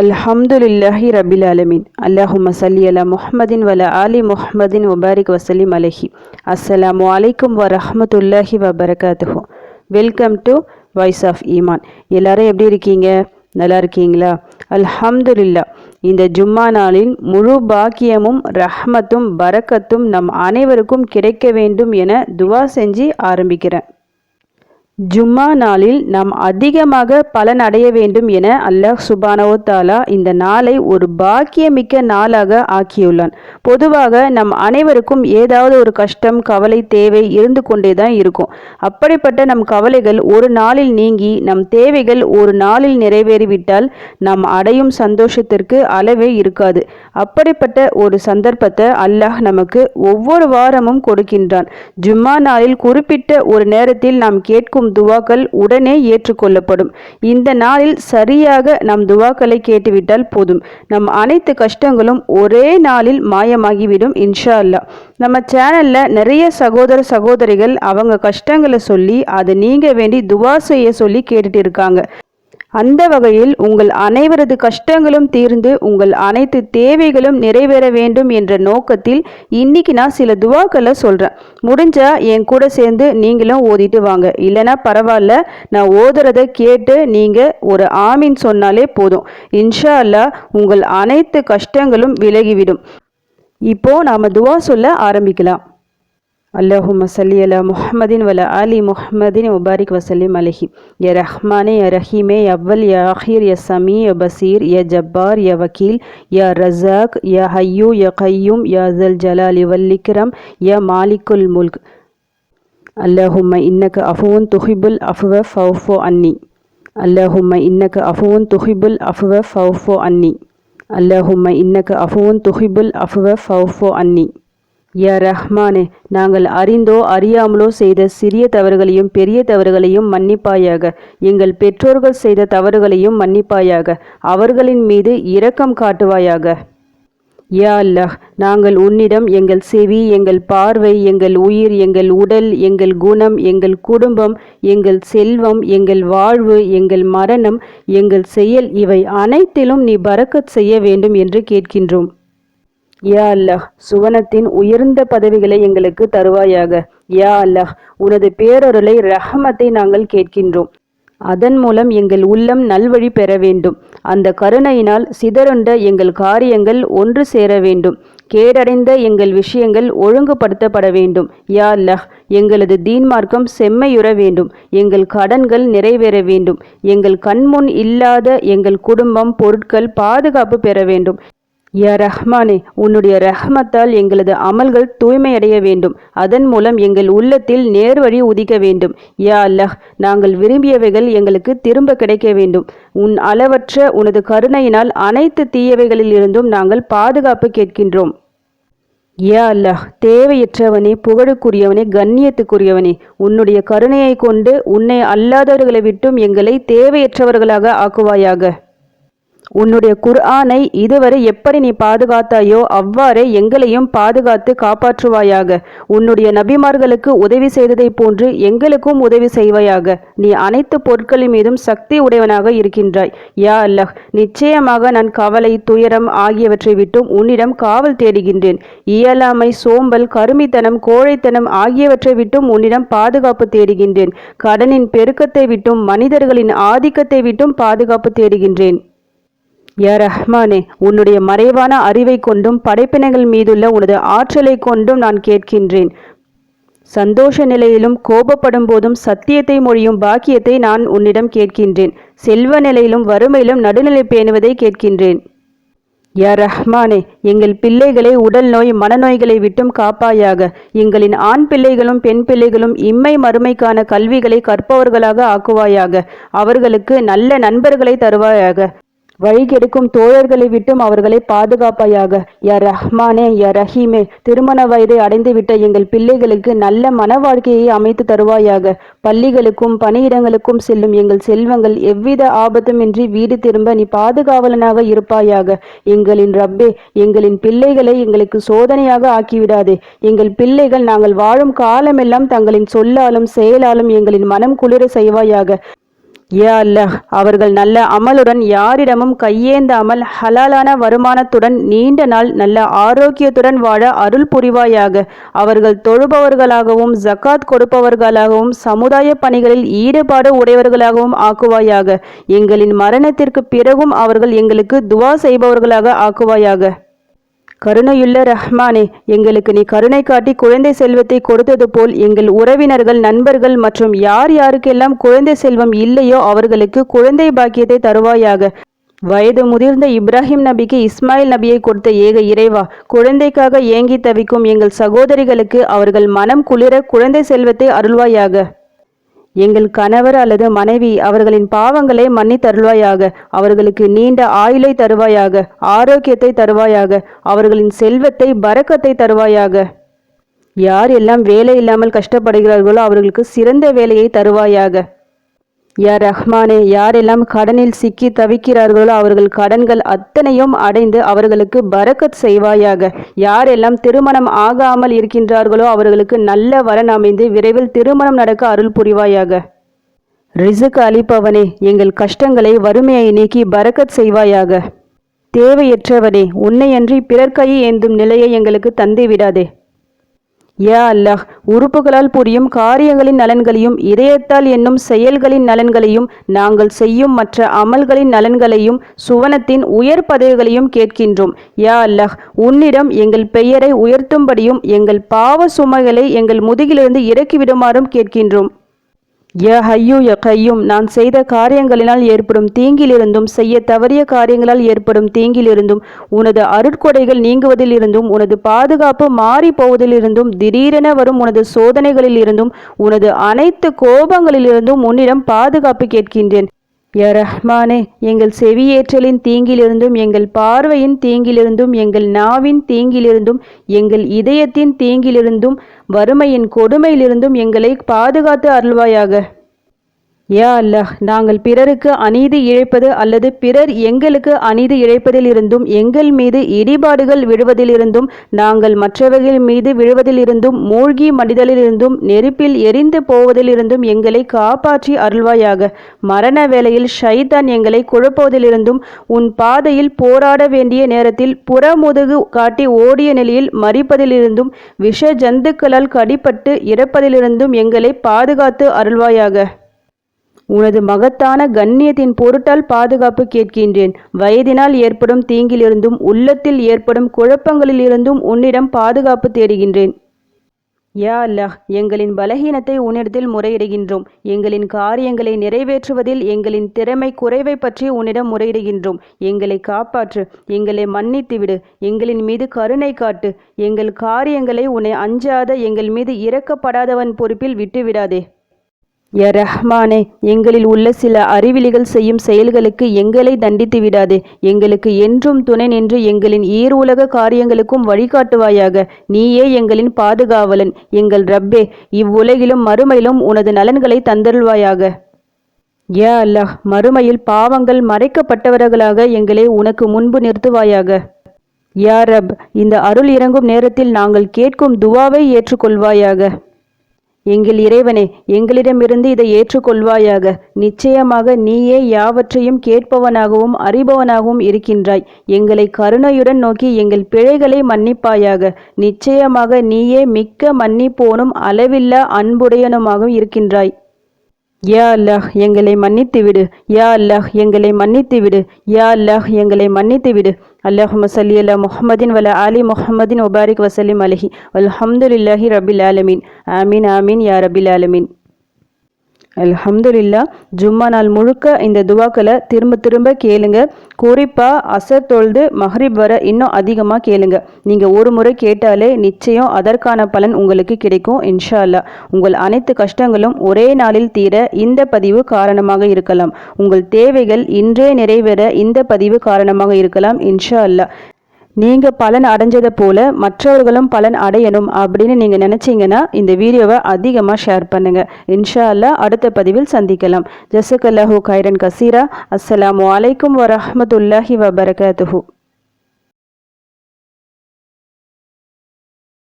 அல்ஹம்துலில்லாஹி ரபில் அலமின் அல்லாஹும் சல்லி அலா முஹம்மதின் வல அலி முஹம்மதின் முபாரிக் வசலிம் அலஹி. அஸ்ஸலாமு அலைக்கும் வ ரஹமத்துல்லாஹி வபரகாத்துஹு. வெல்கம் டு வாய்ஸ் ஆஃப் ஈமான். எல்லாரும் எப்படி இருக்கீங்க? நல்லா இருக்கீங்களா? அல்ஹம்துலில்லா. இந்த ஜும்மா நாளின் முழு பாக்கியமும் ரஹ்மத்தும் பரக்கத்தும் நம் அனைவருக்கும் கிடைக்க வேண்டும் என துவா செஞ்சு ஆரம்பிக்கிறேன். ஜும்மா நாளில் நாம் அதிகமாக பலன் அடைய வேண்டும் என அல்லாஹ் சுபானவோ தாலா இந்த நாளை ஒரு பாக்கியமிக்க நாளாக ஆக்கியுள்ளான். பொதுவாக நம் அனைவருக்கும் ஏதாவது ஒரு கஷ்டம் கவலை தேவை இருந்து கொண்டே தான் இருக்கும். அப்படிப்பட்ட நம் கவலைகள் ஒரு நாளில் நீங்கி நம் தேவைகள் ஒரு நாளில் நிறைவேறிவிட்டால் நாம் அடையும் சந்தோஷத்திற்கு அளவே இருக்காது. அப்படிப்பட்ட ஒரு சந்தர்ப்பத்தை அல்லாஹ் நமக்கு ஒவ்வொரு வாரமும் கொடுக்கின்றான். ஜும்மா நாளில் குறிப்பிட்ட ஒரு நேரத்தில் நாம் கேட்கும் துவாக்கள் உடனே ஏற்றுக்கொள்ளப்படும். இந்த நாளில் சரியாக நம் துவாக்களை கேட்டுவிட்டால் போதும். நம் அனைத்து கஷ்டங்களும் ஒரே நாளில் மாயமாகிவிடும் இன்ஷா அல்லா நம்ம சேனல்ல நிறைய சகோதர சகோதரிகள் அவங்க கஷ்டங்களை சொல்லி அதை நீங்க வேண்டி துவா செய்ய சொல்லி கேட்டுட்டு இருக்காங்க. அந்த வகையில் உங்கள் அனைவரது கஷ்டங்களும் தீர்ந்து உங்கள் அனைத்து தேவைகளும் நிறைவேற வேண்டும் என்ற நோக்கத்தில் இன்னைக்கு நான் சில துவாக்களை சொல்கிறேன் முடிஞ்சா என் கூட சேர்ந்து நீங்களும் ஓதிட்டு வாங்க. இல்லைனா பரவாயில்ல நான் ஓதுறதை கேட்டு நீங்கள் ஒரு ஆமின் சொன்னாலே போதும். இன்ஷா அல்லா உங்கள் அனைத்து கஷ்டங்களும் விலகிவிடும். இப்போ நாம் துவா சொல்ல ஆரம்பிக்கலாம். اللهم صل على محمد وعلى آل محمد وبارك وسلم عليه. يا رحمن يا رحيم يا أول يا آخر يا سميع يا بصير يا جبار يا وكيل يا رزاق يا حي يا قيوم يا ذا الجلال والإكرام يا مالك الملك. اللهم إنك عفو تحب العفو فاعف عني. اللهم إنك عفو تحب العفو فاعف عني. اللهم إنك عفو تحب العفو فاعف عني. யா ரஹ்மானே நாங்கள் அறிந்தோ அறியாமலோ செய்த சிறிய தவறுகளையும் பெரிய தவறுகளையும் மன்னிப்பாயாக. எங்கள் பெற்றோர்கள் செய்த தவறுகளையும் மன்னிப்பாயாக. அவர்களின் மீது இரக்கம் காட்டுவாயாக. யா அல்லாஹ் நாங்கள் உன்னிடம் எங்கள் செவி எங்கள் பார்வை எங்கள் உயிர் எங்கள் உடல் எங்கள் குணம் எங்கள் குடும்பம் எங்கள் செல்வம் எங்கள் வாழ்வு எங்கள் மரணம் எங்கள் செயல் இவை அனைத்திலும் நீ பறக்கச் செய்ய வேண்டும் என்று கேட்கின்றோம். யா அல்லாஹ் சுவனத்தின் உயர்ந்த பதவிகளை எங்களுக்கு தருவாயாக. யா அல்லாஹ் உனது பேரொருளை ரஹமத்தை நாங்கள் கேட்கின்றோம். அதன் மூலம் எங்கள் உள்ளம் நல்வழி பெற வேண்டும். அந்த கருணையினால் சிதறுண்ட எங்கள் காரியங்கள் ஒன்று சேர வேண்டும். கேடடைந்த எங்கள் விஷயங்கள் ஒழுங்குபடுத்தப்பட வேண்டும். யா அல்லாஹ் எங்களது தீன்மார்க்கம் செம்மையுற வேண்டும். எங்கள் கடன்கள் நிறைவேற வேண்டும். எங்கள் கண்முன் இல்லாத எங்கள் குடும்பம் பொருட்கள் பாதுகாப்பு பெற வேண்டும். யா ரஹ்மானே உன்னுடைய ரஹ்மத்தால் எங்களது அமல்கள் தூய்மையடைய வேண்டும். அதன் மூலம் எங்கள் உள்ளத்தில் நேர்வழி உதிக்க வேண்டும். யா அல்லாஹ் நாங்கள் விரும்பியவைகள் எங்களுக்கு திரும்ப கிடைக்க வேண்டும். உன் அளவற்ற உனது கருணையினால் அனைத்து தீயவைகளில் இருந்தும் நாங்கள் பாதுகாப்பு கேட்கின்றோம். யா அல்லாஹ் தேவையற்றவனே புகழுக்குரியவனே கண்ணியத்துக்குரியவனே உன்னுடைய கருணையை கொண்டு உன்னை அல்லாதவர்களை விட்டும் எங்களை தேவையற்றவர்களாக ஆக்குவாயாக. உன்னுடைய குர்ஆனை இதுவரை எப்படி நீ பாதுகாத்தாயோ அவ்வாறே எங்களையும் பாதுகாத்து காப்பாற்றுவாயாக. உன்னுடைய நபிமார்களுக்கு உதவி செய்ததைப் போன்று எங்களுக்கும் உதவி செய்வாயாக. நீ அனைத்து பொருட்களின் மீதும் சக்தி உடையவனாக இருக்கின்றாய். யா அல்லாஹ் நிச்சயமாக நான் கவலை துயரம் ஆகியவற்றை விட்டும் உன்னிடம் காவல் தேடுகின்றேன். இயலாமை சோம்பல் கருமித்தனம் கோழைத்தனம் ஆகியவற்றை விட்டும் உன்னிடம் பாதுகாப்பு தேடுகின்றேன். கடனின் பெருக்கத்தை விட்டும் மனிதர்களின் ஆதிக்கத்தை விட்டும் பாதுகாப்பு தேடுகின்றேன். யா ரஹ்மானே உன்னுடைய மறைவான அறிவை கொண்டும் படைப்பினங்கள் மீதுள்ள உனது ஆற்றலை கொண்டும் நான் கேட்கின்றேன். சந்தோஷ நிலையிலும் கோபப்படும் போதும் சத்தியத்தை மொழியும் பாக்கியத்தை நான் உன்னிடம் கேட்கின்றேன். செல்வ நிலையிலும் வறுமையிலும் நடுநிலை பேணுவதை கேட்கின்றேன். யா ரஹ்மானே எங்கள் பிள்ளைகளை உடல் நோய் மனநோய்களை விட்டும் காப்பாயாக. எங்களின் ஆண் பிள்ளைகளும் பெண் பிள்ளைகளும் இம்மை மறுமைக்கான கல்விகளை கற்பவர்களாக ஆக்குவாயாக. அவர்களுக்கு நல்ல நண்பர்களை தருவாயாக. வழிகெடுக்கும் தோழர்களை விட்டும் அவர்களை பாதுகாப்பாயாக. யா ரஹ்மானே யா ரஹீமே திருமண வயதை அடைந்துவிட்ட எங்கள் பிள்ளைகளுக்கு நல்ல மன வாழ்க்கையை அமைத்து தருவாயாக. பள்ளிகளுக்கும் பணியிடங்களுக்கும் செல்லும் எங்கள் செல்வங்கள் எவ்வித ஆபத்துமின்றி வீடு திரும்ப நீ பாதுகாவலனாக இருப்பாயாக. எங்களின் ரப்பே எங்களின் பிள்ளைகளை எங்களுக்கு சோதனையாக ஆக்கிவிடாதே. எங்கள் பிள்ளைகள் நாங்கள் வாழும் காலமெல்லாம் தங்களின் சொல்லாலும் செயலாலும் எங்களின் மனம் குளிர செய்வாயாக. யா அல்லாஹ் அவர்கள் நல்ல அமலுடன் யாரிடமும் கையேந்தாமல் ஹலாலான வருமானத்துடன் நீண்ட நாள் நல்ல ஆரோக்கியத்துடன் வாழ அருள் புரிவாயாக. அவர்கள் தொழுபவர்களாகவும் ஜக்காத் கொடுப்பவர்களாகவும் சமுதாய பணிகளில் ஈடுபாடு உடையவர்களாகவும் ஆக்குவாயாக. எங்களின் மரணத்திற்கு பிறகும் அவர்கள் எங்களுக்கு துவா செய்பவர்களாக ஆக்குவாயாக. கருணையுள்ள ரஹ்மானே எங்களுக்கு நீ கருணை காட்டி குழந்தை செல்வத்தை கொடுத்தது போல் எங்கள் உறவினர்கள் நண்பர்கள் மற்றும் யார் யாருக்கெல்லாம் குழந்தை செல்வம் இல்லையோ அவர்களுக்கு குழந்தை பாக்கியத்தை தருவாயாக. வயது முதிர்ந்த இப்ராஹிம் நபிக்கு இஸ்மாயில் நபியை கொடுத்த ஏக இறைவா குழந்தைக்காக ஏங்கி தவிக்கும் எங்கள் சகோதரிகளுக்கு அவர்கள் மனம் குளிர குழந்தை செல்வத்தை அருள்வாயாக. எங்கள் கணவர் அல்லது மனைவி அவர்களின் பாவங்களை மன்னித்தருள்வாயாக அவர்களுக்கு நீண்ட ஆயுளை தருவாயாக ஆரோக்கியத்தை தருவாயாக அவர்களின் செல்வத்தை பறக்கத்தை தருவாயாக. யார் எல்லாம் வேலை இல்லாமல் கஷ்டப்படுகிறார்களோ அவர்களுக்கு சிறந்த வேலையை தருவாயாக. யா ரஹ்மானே யாரெல்லாம் கடனில் சிக்கி தவிக்கிறார்களோ அவர்கள் கடன்கள் அத்தனையும் அடைந்து அவர்களுக்கு பரக்கத் செய்வாயாக. யாரெல்லாம் திருமணம் ஆகாமல் இருக்கின்றார்களோ அவர்களுக்கு நல்ல வரன் அமைந்து விரைவில் திருமணம் நடக்க அருள் புரிவாயாக. ரிசுக்கு அளிப்பவனே எங்கள் கஷ்டங்களை வறுமையை நீக்கி பரக்கத் செய்வாயாக. தேவையற்றவனே உன்னையன்றி பிறர் கையை ஏந்தும் நிலையை எங்களுக்கு தந்து விடாதே யா அல்லாஹ் உறுப்புகளால் புரியும் காரியங்களின் நலன்களையும் இதயத்தால் என்னும் செயல்களின் நலன்களையும் நாங்கள் செய்யும் மற்ற அமல்களின் நலன்களையும் சுவனத்தின் உயர் பதவிகளையும் கேட்கின்றோம். யா அல்லாஹ் உன்னிடம் எங்கள் பெயரை உயர்த்தும்படியும் எங்கள் பாவ சுமைகளை எங்கள் முதுகிலிருந்து இறக்கிவிடுமாறும் கேட்கின்றோம். ய ஹையு ய கையும் நான் செய்த காரியங்களினால் ஏற்படும் தீங்கிலிருந்தும் செய்ய தவறிய காரியங்களால் ஏற்படும் தீங்கிலிருந்தும் உனது அருட்கொடைகள் நீங்குவதிலிருந்தும் உனது பாதுகாப்பு மாறி போவதிலிருந்தும் திடீரென வரும் உனது சோதனைகளில் இருந்தும் உனது அனைத்து கோபங்களிலிருந்தும் உன்னிடம் பாதுகாப்பு கேட்கின்றேன். யரஹ்மானே ரஹ்மானே எங்கள் செவியேற்றலின் தீங்கிலிருந்தும் எங்கள் பார்வையின் தீங்கிலிருந்தும் எங்கள் நாவின் தீங்கிலிருந்தும் எங்கள் இதயத்தின் தீங்கிலிருந்தும் வறுமையின் கொடுமையிலிருந்தும் எங்களை பாதுகாத்து அருள்வாயாக. யா அல்லாஹ் நாங்கள் பிறருக்கு அநீதி இழைப்பது அல்லது பிறர் எங்களுக்கு அநீதி இழைப்பதிலிருந்தும் எங்கள் மீது இடிபாடுகள் விழுவதிலிருந்தும் நாங்கள் மற்றவர்கள் மீது விழுவதிலிருந்தும் மூழ்கி மடிதலிலிருந்தும் நெருப்பில் எரிந்து போவதிலிருந்தும் எங்களை காப்பாற்றி அருள்வாயாக. மரண வேளையில் ஷைதான் எங்களை குழப்புவதிலிருந்தும் உன் பாதையில் போராட வேண்டிய நேரத்தில் புறமுதுகு காட்டி ஓடிய நிலையில் மறிப்பதிலிருந்தும் விஷ ஜந்துக்களால் கடிப்பட்டு இறப்பதிலிருந்தும் எங்களை பாதுகாத்து அருள்வாயாக. உனது மகத்தான கண்ணியத்தின் பொருட்டால் பாதுகாப்பு கேட்கின்றேன். வயதினால் ஏற்படும் தீங்கிலிருந்தும் உள்ளத்தில் ஏற்படும் குழப்பங்களிலிருந்தும் உன்னிடம் பாதுகாப்பு தேடுகின்றேன். யா அல்லாஹ் எங்களின் பலகீனத்தை உன்னிடத்தில் முறையிடுகின்றோம். எங்களின் காரியங்களை நிறைவேற்றுவதில் எங்களின் திறமை குறைவை பற்றி உன்னிடம் முறையிடுகின்றோம். எங்களை காப்பாற்று எங்களை மன்னித்துவிடு எங்களின் மீது கருணை காட்டு. எங்கள் காரியங்களை உன்னை அஞ்சாத எங்கள் மீது இறக்கப்படாதவன் பொறுப்பில் விட்டுவிடாதே. ய ரஹ்மானே எங்களில் உள்ள சில அறிவிலிகள் செய்யும் செயல்களுக்கு எங்களை தண்டித்து விடாதே. எங்களுக்கு என்றும் துணை நின்று எங்களின் ஈர் உலக காரியங்களுக்கும் வழிகாட்டுவாயாக. நீயே எங்களின் பாதுகாவலன். எங்கள் ரப்பே இவ்வுலகிலும் மறுமையிலும் உனது நலன்களை தந்தருள்வாயாக. யா அல்லாஹ் மறுமையில் பாவங்கள் மறைக்கப்பட்டவர்களாக எங்களை உனக்கு முன்பு நிறுத்துவாயாக. யா ரப் இந்த அருள் இறங்கும் நேரத்தில் நாங்கள் கேட்கும் துவாவை ஏற்றுக்கொள்வாயாக. எங்கள் இறைவனே எங்களிடமிருந்து இதை ஏற்றுக்கொள்வாயாக. நிச்சயமாக நீயே யாவற்றையும் கேட்பவனாகவும் அறிபவனாகவும் இருக்கின்றாய். எங்களை கருணையுடன் நோக்கி எங்கள் பிழைகளை மன்னிப்பாயாக. நிச்சயமாக நீயே மிக்க மன்னிப்போனும் அளவில்லா அன்புடையனுமாகவும் இருக்கின்றாய். யா அல்லாஹ் எங்களை மன்னித்து விடு யா அல்லாஹ் எங்களை மன்னித்து விடு யா அல்லாஹ் எங்களை மன்னித்து விடு அல்லாஹும சல்லி அல்லா முஹம்மதின் வல ஆலி முஹம்மதின் உபாரிக் வசலிம் அலஹி அல்ஹம்துலில்லாஹி ரபில் ஆலமீன் ஆமீன் ஆமீன் யா ரபில் ஆலமீன் அல்ஹம்துலில்லா ஜும்மா நாள் முழுக்க இந்த துவாக்களை திரும்ப திரும்ப கேளுங்க. குறிப்பாக அசர் தொழுது மஹ்ரிப் வர இன்னும் அதிகமாக கேளுங்க. நீங்கள் ஒரு முறை கேட்டாலே நிச்சயம் அதற்கான பலன் உங்களுக்கு கிடைக்கும் இன்ஷா அல்லா உங்கள் அனைத்து கஷ்டங்களும் ஒரே நாளில் தீர இந்த பதிவு காரணமாக இருக்கலாம். உங்கள் தேவைகள் இன்றே நிறைவேற இந்த பதிவு காரணமாக இருக்கலாம் இன்ஷா அல்லா நீங்கள் பலன் அடைஞ்சதை போல மற்றவர்களும் பலன் அடையணும் அப்படின்னு நீங்கள் நினச்சிங்கன்னா இந்த வீடியோவை அதிகமாக ஷேர் பண்ணுங்கள் இன்ஷா அல்லா அடுத்த பதிவில் சந்திக்கலாம். ஜசக் அல்லாஹூ கைரன் கசீரா. அஸ்லாம் வலைக்கம் வரமத்துல்லாஹி வபரகாத்துஹூ.